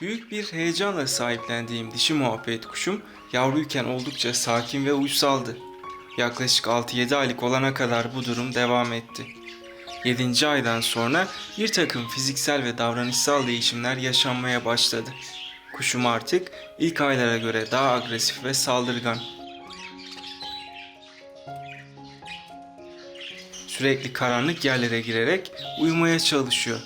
Büyük bir heyecanla sahiplendiğim dişi muhabbet kuşum yavruyken oldukça sakin ve uysaldı. Yaklaşık 6-7 aylık olana kadar bu durum devam etti. 7. aydan sonra bir takım fiziksel ve davranışsal değişimler yaşanmaya başladı. Kuşum artık ilk aylara göre daha agresif ve saldırgan. Sürekli karanlık yerlere girerek uyumaya çalışıyor.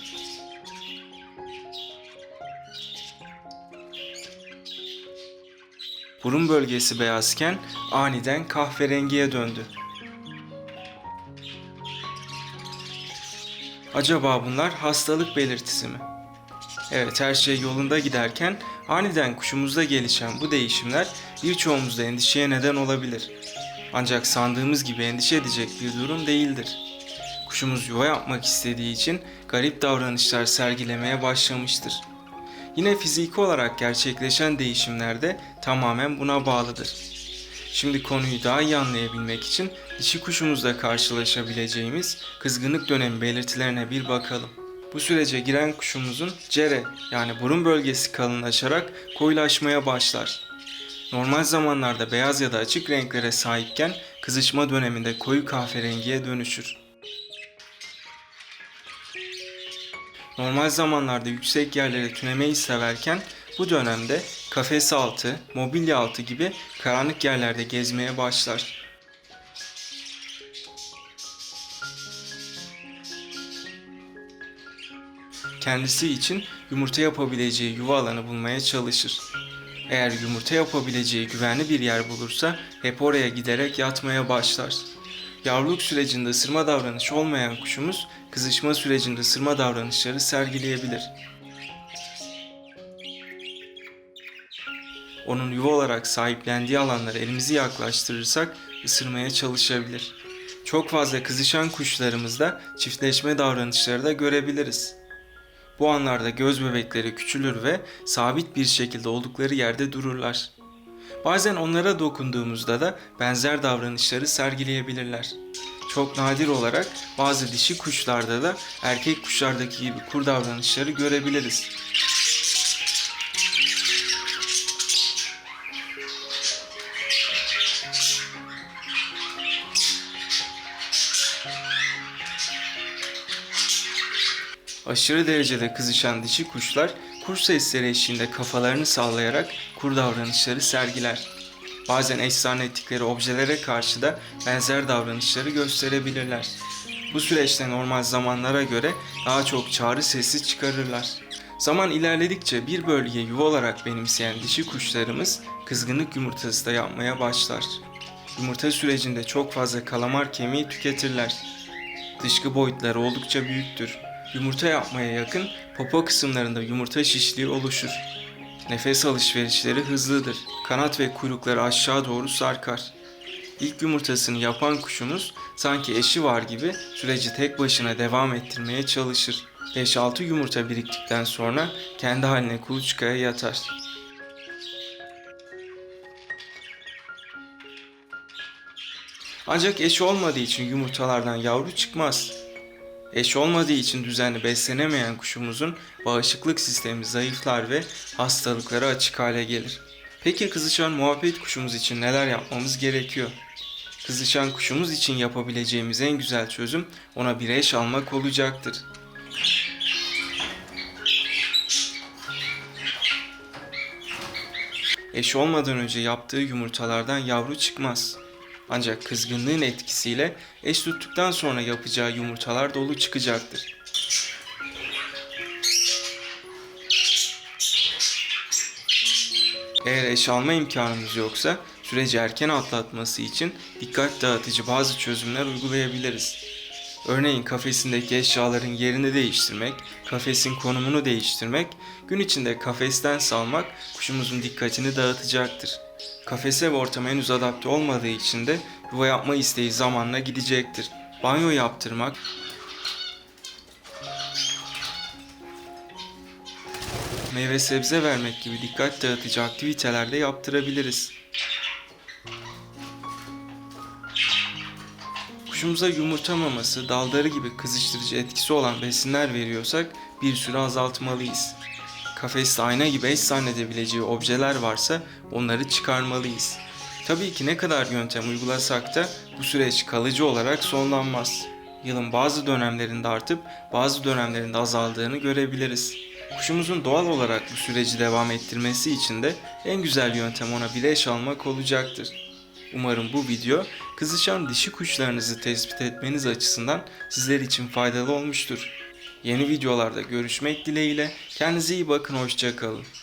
Burun bölgesi beyazken aniden kahverengiye döndü. Acaba bunlar hastalık belirtisi mi? Evet her şey yolunda giderken aniden kuşumuzda gelişen bu değişimler birçoğumuzda endişeye neden olabilir. Ancak sandığımız gibi endişe edecek bir durum değildir. Kuşumuz yuva yapmak istediği için garip davranışlar sergilemeye başlamıştır. Yine fiziki olarak gerçekleşen değişimler de tamamen buna bağlıdır. Şimdi konuyu daha iyi anlayabilmek için dişi kuşumuzla karşılaşabileceğimiz kızgınlık dönemi belirtilerine bir bakalım. Bu sürece giren kuşumuzun cere yani burun bölgesi kalınlaşarak koyulaşmaya başlar. Normal zamanlarda beyaz ya da açık renklere sahipken kızışma döneminde koyu kahverengiye dönüşür. Normal zamanlarda yüksek yerlere tünemeyi severken bu dönemde kafes altı, mobilya altı gibi karanlık yerlerde gezmeye başlar. Kendisi için yumurta yapabileceği yuva alanı bulmaya çalışır. Eğer yumurta yapabileceği güvenli bir yer bulursa hep oraya giderek yatmaya başlar. Yavruluk sürecinde ısırma davranışı olmayan kuşumuz kızışma sürecinde ısırma davranışları sergileyebilir. Onun yuva olarak sahiplendiği alanlara elimizi yaklaştırırsak ısırmaya çalışabilir. Çok fazla kızışan kuşlarımızda çiftleşme davranışları da görebiliriz. Bu anlarda göz bebekleri küçülür ve sabit bir şekilde oldukları yerde dururlar. Bazen onlara dokunduğumuzda da benzer davranışları sergileyebilirler. Çok nadir olarak bazı dişi kuşlarda da erkek kuşlardaki gibi kur davranışları görebiliriz. Aşırı derecede kızışan dişi kuşlar kur sesleri eşliğinde kafalarını sallayarak kur davranışları sergiler. Bazen eş zannettikleri objelere karşı da benzer davranışları gösterebilirler. Bu süreçte normal zamanlara göre daha çok çağrı sesi çıkarırlar. Zaman ilerledikçe bir bölgeye yuva olarak benimseyen dişi kuşlarımız kızgınlık yumurtası da yapmaya başlar. Yumurta sürecinde çok fazla kalamar kemiği tüketirler. Dışkı boyutları oldukça büyüktür. Yumurta yapmaya yakın popo kısımlarında yumurta şişliği oluşur. Nefes alışverişleri hızlıdır. Kanat ve kuyrukları aşağı doğru sarkar. İlk yumurtasını yapan kuşumuz sanki eşi var gibi süreci tek başına devam ettirmeye çalışır. 5-6 yumurta biriktikten sonra kendi haline kuluçkaya yatar. Ancak eşi olmadığı için yumurtalardan yavru çıkmaz. Eş olmadığı için düzenli beslenemeyen kuşumuzun bağışıklık sistemi zayıflar ve hastalıklara açık hale gelir. Peki kızışan muhabbet kuşumuz için neler yapmamız gerekiyor? Kızışan kuşumuz için yapabileceğimiz en güzel çözüm ona bir eş almak olacaktır. Eş olmadan önce yaptığı yumurtalardan yavru çıkmaz. Ancak kızgınlığın etkisiyle eş tuttuktan sonra yapacağı yumurtalar dolu çıkacaktır. Eğer eş alma imkanımız yoksa süreci erken atlatması için dikkat dağıtıcı bazı çözümler uygulayabiliriz. Örneğin kafesindeki eşyaların yerini değiştirmek, kafesin konumunu değiştirmek, gün içinde kafesten salmak kuşumuzun dikkatini dağıtacaktır. Kafese ve ortama henüz adapte olmadığı için de yuva yapma isteği zamanla gidecektir. Banyo yaptırmak, meyve sebze vermek gibi dikkat dağıtıcı aktiviteler de yaptırabiliriz. Kuşumuza yumurta maması, daldarı gibi kızıştırıcı etkisi olan besinler veriyorsak bir süre azaltmalıyız. Kafeste ayna gibi eş zannedebileceği objeler varsa onları çıkarmalıyız. Tabii ki ne kadar yöntem uygulasak da bu süreç kalıcı olarak sonlanmaz. Yılın bazı dönemlerinde artıp bazı dönemlerinde azaldığını görebiliriz. Kuşumuzun doğal olarak bu süreci devam ettirmesi için de en güzel yöntem ona bir eş almak olacaktır. Umarım bu video kızışan dişi kuşlarınızı tespit etmeniz açısından sizler için faydalı olmuştur. Yeni videolarda görüşmek dileğiyle kendinize iyi bakın hoşçakalın.